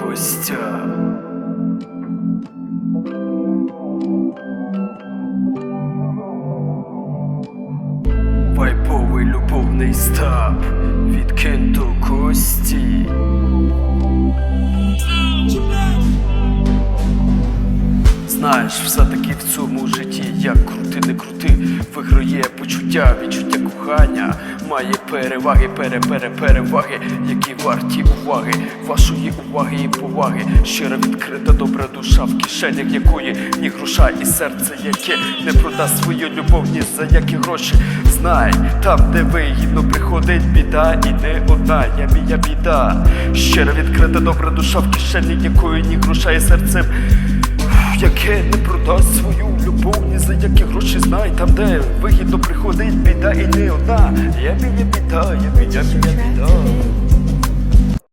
Костя. Вайповий любовний стап від Кенту Кості. Знаєш, все-таки в цьому житті, як крути, не крути, виграє почуття, відчуття кохання, має переваги, пере, пере, переваги, які варті уваги, вашої уваги і поваги. Щира відкрита добра душа, в кишенях якої ні гроша, і серце, яке не продасть свою любов ні за які гроші. Знай, там, де вигідно приходить біда, і не одна, я мія біда. Щира відкрита добра душа, в кишені якої ні гроша, і серцем яке не продасть свою любов, ні за які гроші знай, там, де вигідно приходить біда і не одна. Я біля біда, я біля біда. біда.